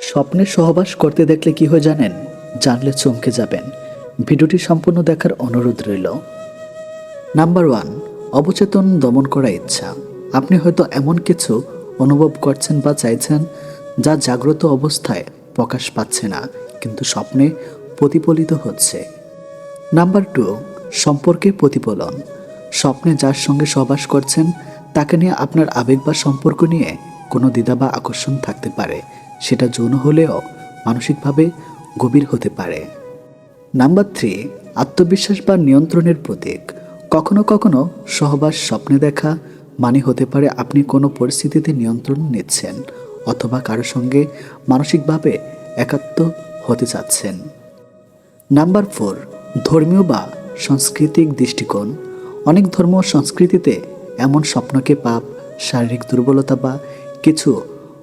স্বপ্নে সহবাস করতে দেখলে কি হয় জানেন? জানলে চমকে যাবেন। ভিডিওটি সম্পূর্ণ দেখার অনুরোধ রইল। নাম্বার ওয়ান, অবচেতন দমন করা ইচ্ছা। আপনি হয়তো এমন কিছু অনুভব করছেন বা চাইছেন যা জাগ্রত অবস্থায় প্রকাশ পাচ্ছে না, কিন্তু স্বপ্নে প্রতিফলিত হচ্ছে। নাম্বার টু, সম্পর্কে প্রতিফলন। স্বপ্নে যার সঙ্গে সহবাস করছেন, তাকে নিয়ে আপনার আবেগ বা সম্পর্ক নিয়ে কোনো দ্বিধা বা আকর্ষণ থাকতে পারে। সেটা যৌন হলেও মানসিকভাবে গভীর হতে পারে। নাম্বার থ্রি, আত্মবিশ্বাস বা নিয়ন্ত্রণের প্রতীক। কখনো কখনো সহবাস, স্বপ্নে দেখা মানে হতে পারে আপনি কোনো পরিস্থিতিতে নিয়ন্ত্রণ নিচ্ছেন অথবা কারও সঙ্গে মানসিকভাবে একাত্ম হতে চাচ্ছেন। নাম্বার ফোর, ধর্মীয় বা সাংস্কৃতিক দৃষ্টিকোণ। অনেক ধর্ম সংস্কৃতিতে এমন স্বপ্নকে পাপ, শারীরিক দুর্বলতা বা কিছু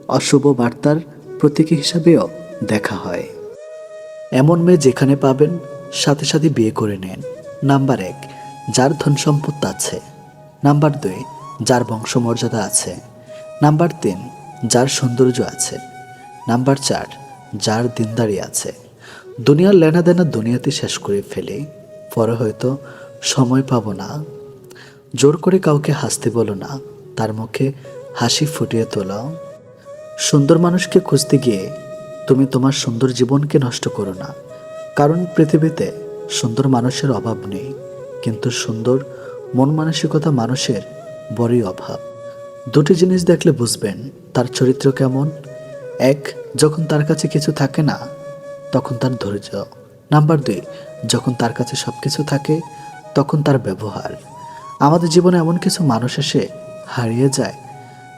অশুভ বার্তার প্রতীক হিসাবেও দেখা হয়। এমন মেয়ে যেখানে পাবেন, সাথে সাথে বিয়ে করে নেন। নাম্বার এক, যার ধন সম্পদ আছে। নাম্বার দুই, যার বংশমর্যাদা আছে। নাম্বার তিন, যার সৌন্দর্য আছে। নাম্বার চার, যার দিনদারি আছে। দুনিয়ার লেনাদেনা দুনিয়াতে শেষ করে ফেলে। পরে হয়তো সময় পাবো না। জোর করে কাউকে হাসতে বলো না। তার মুখে হাসি ফুটিয়ে তোলাও। সুন্দর মানুষকে খুঁজতে গিয়ে তুমি তোমার সুন্দর জীবনকে নষ্ট করো না। কারণ পৃথিবীতে সুন্দর মানুষের অভাব নেই, কিন্তু সুন্দর, মন মানসিকতা মানুষের বড়ই অভাব। দুটি জিনিস দেখলে বুঝবেন, তার চরিত্র কেমন। এক, যখন তার কাছে কিছু থাকে না, তখন তার ধৈর্য। নাম্বার দুই, যখন তার কাছে সব কিছু থাকে, তখন তার ব্যবহার। আমাদের জীবনে এমন কিছু মানুষ এসে হারিয়ে যায়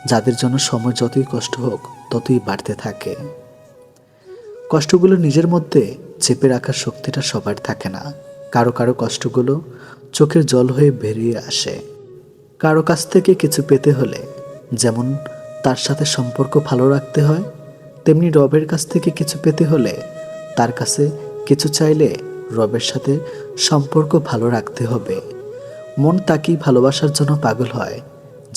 যাদের জন্য সময় যতই কষ্ট হোক, ততই বাড়তে থাকে। কষ্টগুলো নিজের মধ্যে চেপে রাখার শক্তিটা সবার থাকে না। কারও কারও কষ্টগুলো চোখের জল হয়ে বেরিয়ে আসে। কারও কাছ থেকে কিছু পেতে হলে যেমন তার সাথে সম্পর্ক ভালো রাখতে হয়, তেমনি রবের কাছ থেকে কিছু পেতে হলে তার কাছে কিছু চাইলে রবের সাথে সম্পর্ক ভালো রাখতে হবে। মন তাকেই ভালোবাসার জন্য পাগল হয়,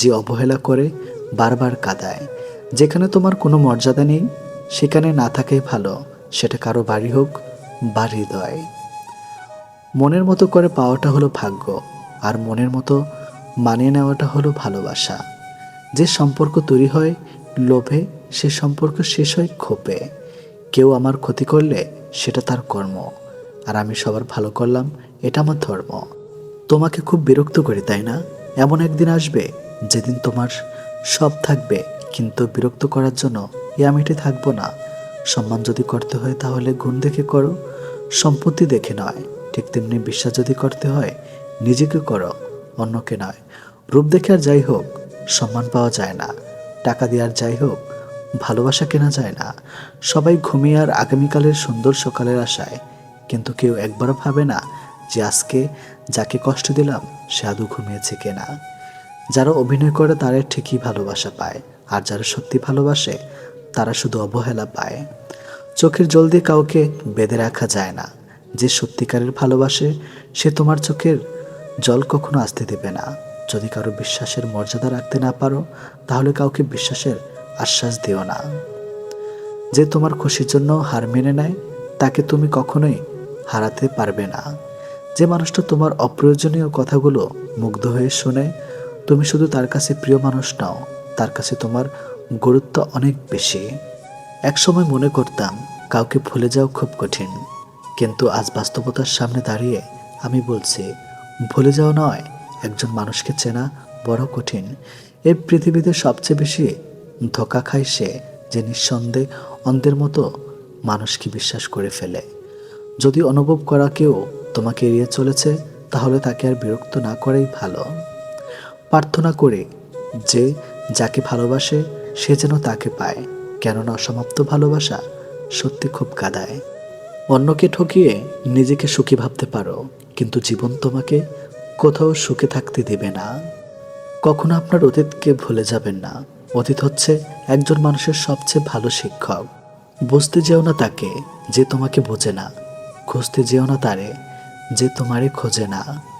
যে অবহেলা করে বারবার কাঁদায়। যেখানে তোমার কোনো মর্যাদা নেই, সেখানে না থাকাই ভালো। সেটা কারও বাড়ি হোক বা হৃদয়। মনের মতো করে পাওয়াটা হলো ভাগ্য, আর মনের মতো মানিয়ে নেওয়াটা হলো ভালোবাসা। যে সম্পর্ক তৈরি হয় লোভে, সে সম্পর্ক শেষ হয় ক্ষোভে। কেউ আমার ক্ষতি করলে সেটা তার কর্ম, আর আমি সবার ভালো করলাম, এটা আমার ধর্ম। তোমাকে খুব বিরক্ত করি, তাই না? এমন একদিন আসবে যেদিন তোমার সব থাকবে, কিন্তু বিরক্ত করার জন্য এ আমিটি থাকব না। সম্মান যদি করতে হয় তাহলে গুণ দেখে করো, সম্পত্তি দেখে নয়। ঠিক তেমনি বিশ্বাস যদি করতে হয়, নিজেকে করো, অন্যকে নয়। রূপ দেখে আর যাই হোক, সম্মান পাওয়া যায় না। টাকা দিয়ে আর যাই হোক, ভালোবাসা কেনা যায় না। সবাই ঘুমিয়ে আর আগামীকালের সুন্দর সকালের আশায়। কিন্তু কেউ একবারও ভাবে না যে আজকে যাকে কষ্ট দিলাম, সে আদৌ ঘুমিয়েছে কেনা। যারা অভিনয় করে তারা ঠিকই ভালোবাসা পায়, আর যারা সত্যি ভালোবাসে, তারা শুধু অবহেলা পায়। চোখের জল দিয়ে কাউকে বেঁধে রাখা যায় না। যে সত্যিকারের ভালোবাসে, সে তোমার চোখের জল কখনো আসতে দেবে না। যদি কারও বিশ্বাসের মর্যাদা রাখতে না পারো, তাহলে কাউকে বিশ্বাসের আশ্বাস দিও না। যে তোমার খুশির জন্য হার মেনে নেয়, তাকে তুমি কখনোই হারাতে পারবে না। যে মানুষটা তোমার অপ্রয়োজনীয় কথাগুলো মুগ্ধ হয়ে শোনে তুমি শুধু তার কাছে প্রিয় মানুষ নাও, তার কাছে তোমার গুরুত্ব অনেক বেশি। একসময় মনে করতাম, কাউকে ভুলে যাওয়া খুব কঠিন। কিন্তু আজ বাস্তবতার সামনে দাঁড়িয়ে আমি বলছি, ভুলে যাওয়া নয়, একজন মানুষকে চেনা বড় কঠিন। এই পৃথিবীতে সবচেয়ে বেশি ধোকা খায় সে যে নিঃসন্দেহে অন্ধের মতো মানুষকে বিশ্বাস করে ফেলে। যদি অনুভব করা কেউ তোমাকে এড়িয়ে চলেছে, তাহলে তাকে আর বিরক্ত না করাই ভালো। প্রার্থনা করে যে যাকে ভালোবাসে, সে যেন তাকে পায়। কেননা অসমাপ্ত ভালোবাসা সত্যি খুব কাদায়। অন্যকে ঠকিয়ে নিজেকে সুখী ভাবতে পারো, কিন্তু জীবন তোমাকে কোথাও সুখে থাকতে দেবে না। কখনো আপনার অতীতকে ভুলে যাবেন না। অতীত হচ্ছে একজন মানুষের সবচেয়ে ভালো শিক্ষক। বুঝতে যেও না তাকে যে তোমাকে বোঝে না। খুঁজতে যেও না তারে যে তোমারে খোঁজে না।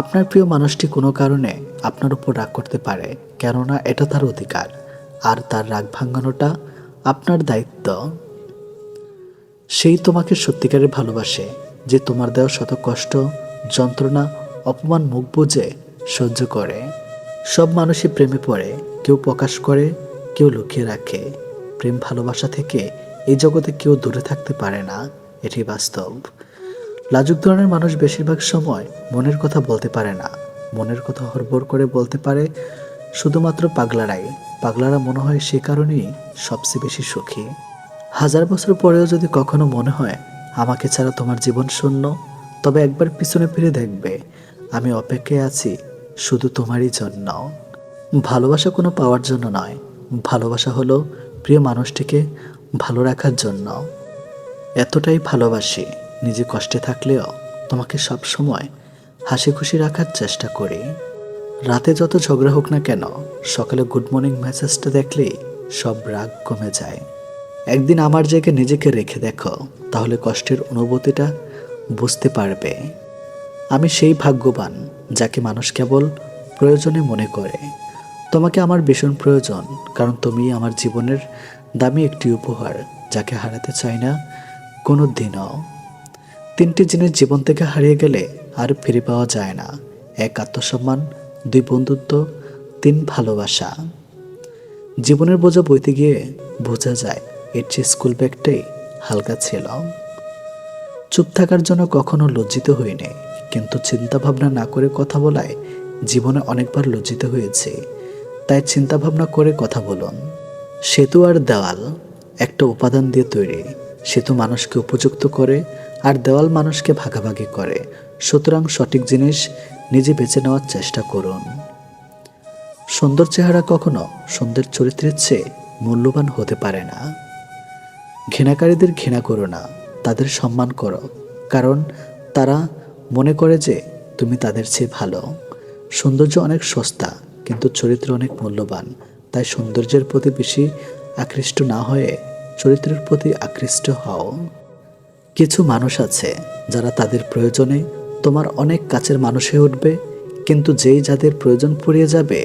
আপনার প্রিয় মানুষটি কোনো কারণে আপনার উপর রাগ করতে পারে, কেননা এটা তার অধিকার। আর তার রাগ ভাঙানোটা আপনার দায়িত্ব। সেই তোমাকে সত্যিকারের ভালোবাসে, যে তোমার দেওয়া শত কষ্ট, যন্ত্রণা, অপমান, মুখ বুঝে সহ্য করে। সব মানুষই প্রেমে পড়ে, কেউ প্রকাশ করে, কেউ লুকিয়ে রাখে। প্রেম ভালোবাসা থেকে এই জগতে কেউ দূরে থাকতে পারে না এটি বাস্তব। লাজুক ধরনের মানুষ বেশিরভাগ সময় মনের কথা বলতে পারে না। মনের কথা হরবর করে বলতে পারে শুধুমাত্র পাগলারাই। পাগলারা মনে হয় সে কারণেই সবচেয়ে বেশি সুখী। হাজার বছর পরেও যদি কখনো মনে হয়, আমাকে ছাড়া তোমার জীবন শূন্য তবে একবার পিছনে ফিরে দেখবে, আমি অপেক্ষায় আছি শুধু তোমারই জন্য ভালোবাসা কোনো পাওয়ার জন্য নয়, ভালোবাসা হলো প্রিয় মানুষটিকে ভালো রাখার জন্য। এতটাই ভালোবাসি। নিজে কষ্টে থাকলেও তোমাকে সব সময় হাসি খুশি রাখার চেষ্টা করি। রাতে যত ঝগড়া হোক না কেন, সকালে গুড মর্নিং মেসেজটা দেখলেই সব রাগ কমে যায়। একদিন আমার জায়গায় নিজেকে রেখে দেখো, তাহলে কষ্টের অনুভূতিটা বুঝতে পারবে। আমি সেই ভাগ্যবান যাকে মানুষ কেবল প্রয়োজনে মনে করে। তোমাকে আমার ভীষণ প্রয়োজন, কারণ তুমি আমার জীবনের দামি একটি উপহার যাকে হারাতে চাই না কোনো দিনও তিনটি জিনিস জীবন থেকে হারিয়ে গেলে আর ফিরে পাওয়া যায় না। এক আত্মসম্মান, দুই বন্ধুত্ব, তিন ভালোবাসা। জীবনের বোঝা বইতে গিয়ে বোঝা যায়, এর চেয়ে স্কুল ব্যাগটাই হালকা ছিল। চুপ থাকার জন্য কখনো লজ্জিত হইনি, কিন্তু চিন্তা ভাবনা না করে কথা বলায় জীবনে অনেকবার লজ্জিত হয়েছে। তাই চিন্তা ভাবনা করে কথা বলুন। সেতু আর দেওয়াল, একটা উপাদান দিয়ে তৈরি। সেতু মানুষকে উপযুক্ত করে আর দেওয়াল মানুষকে ভাগাভাগি করে। সুতরাং সঠিক জিনিস নিজে বেছে নেওয়ার চেষ্টা করুন। সুন্দর চেহারা কখনো সুন্দর চরিত্রের চেয়ে মূল্যবান হতে পারে না। ঘৃণাকারীদের ঘৃণা করো না, তাদের সম্মান করো, কারণ তারা মনে করে যে তুমি তাদের চেয়ে ভালো। সৌন্দর্য অনেক সস্তা, কিন্তু চরিত্র অনেক মূল্যবান, তাই সৌন্দর্যের প্রতি বেশি আকৃষ্ট না হয়ে চরিত্রের প্রতি আকৃষ্ট হও। কিছু মানুষ আছে যারা তাদের প্রয়োজনে তোমার অনেক কাছের মানুষ হয়ে উঠবে, কিন্তু যেই যাদের প্রয়োজন পড়িয়ে যাবে,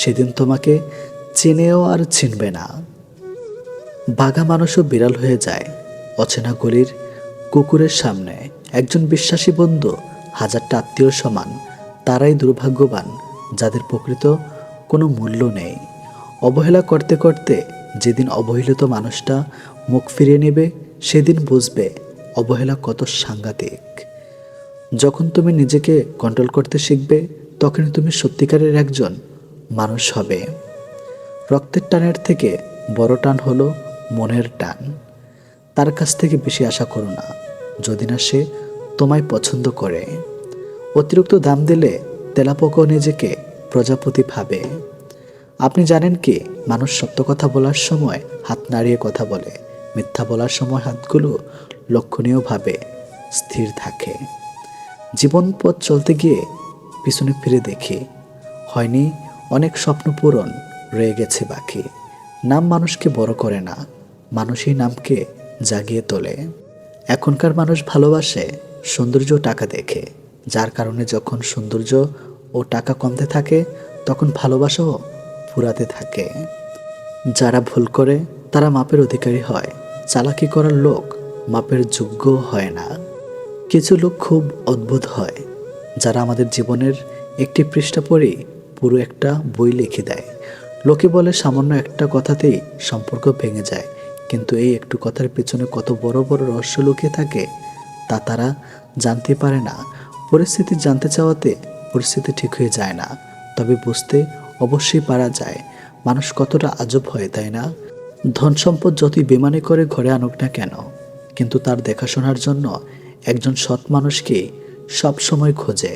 সেদিন তোমাকে চিনেও আর চিনবে না। বাঘা মানুষও বিড়াল হয়ে যায় অচেনা গলির কুকুরের সামনে। একজন বিশ্বাসী বন্ধু, হাজারটা আত্মীয় সমান, তারাই দুর্ভাগ্যবান, যাদের প্রকৃত কোনো মূল্য নেই। অবহেলা করতে করতে যেদিন অবহেলিত মানুষটা মুখ ফিরিয়ে নেবে, সেদিন বুঝবে অবহেলা কত সাংঘাতিক। যখন তুমি নিজেকে কন্ট্রোল করতে শিখবে, তখনই তুমি সত্যিকারের একজন মানুষ হবে। রক্তের টানের থেকে বড় টান হলো মনের টান। তার কাছ থেকে বেশি আশা করো না, যদি না সে তোমায় পছন্দ করে। অতিরিক্ত দাম দিলে তেলাপোকাও নিজেকে প্রজাপতি ভাবে। আপনি জানেন কি, মানুষ সত্য কথা বলার সময় হাত নাড়িয়ে কথা বলে, মিথ্যা বলার সময় হাতগুলো লক্ষণীয়ভাবে স্থির থাকে। জীবন পথ চলতে গিয়ে পিছনে ফিরে দেখি, হয়নি অনেক স্বপ্ন পূরণ রয়ে গেছে বাকি। নাম মানুষকে বড় করে না, মানুষই নামকে জাগিয়ে তোলে। এখনকার মানুষ ভালোবাসে সৌন্দর্য টাকা দেখে, যার কারণে যখন সৌন্দর্য ও টাকা কমতে থাকে, তখন ভালোবাসাও ফুরাতে থাকে। যারা ভুল করে, তারা মাপের অধিকারী হয়, চালাকি করার লোক মাপের যোগ্য হয় না। কিছু লোক খুব অদ্ভুত হয়, যারা আমাদের জীবনের একটি পৃষ্ঠা পড়েই পুরো একটা বই লিখে দেয়। লোকে বলে সামান্য একটা কথাতেই সম্পর্ক ভেঙে যায়, কিন্তু এই একটু কথার পেছনে কত বড় বড় রহস্য লুকিয়ে থাকে, তা তারা জানতে পারে না। পরিস্থিতি জানতে চাওয়াতে পরিস্থিতি ঠিক হয়ে যায় না, তবে বুঝতে অবশ্যই পারা যায়, মানুষ কতটা আজব হয়, তাই না? ধন সম্পদ যতই বেমানে করে ঘরে আনুক না কেন কিন্তু তার দেখাশোনার জন্য একজন সৎ মানুষকে সব সময় খোঁজে।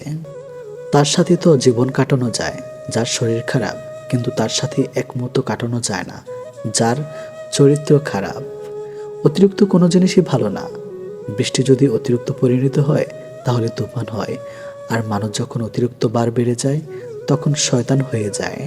তার সাথে তো জীবন কাটানো যায়, যার শরীর খারাপ, কিন্তু তার সাথে একমতো কাটানো যায় না, যার চরিত্র খারাপ। অতিরিক্ত কোনো জিনিসই ভালো না। বৃষ্টি যদি অতিরিক্ত পরিণত হয়, তাহলে তুফান হয়, আর মানুষ যখন অতিরিক্ত বার বেড়ে যায়, তখন শয়তান হয়ে যায়।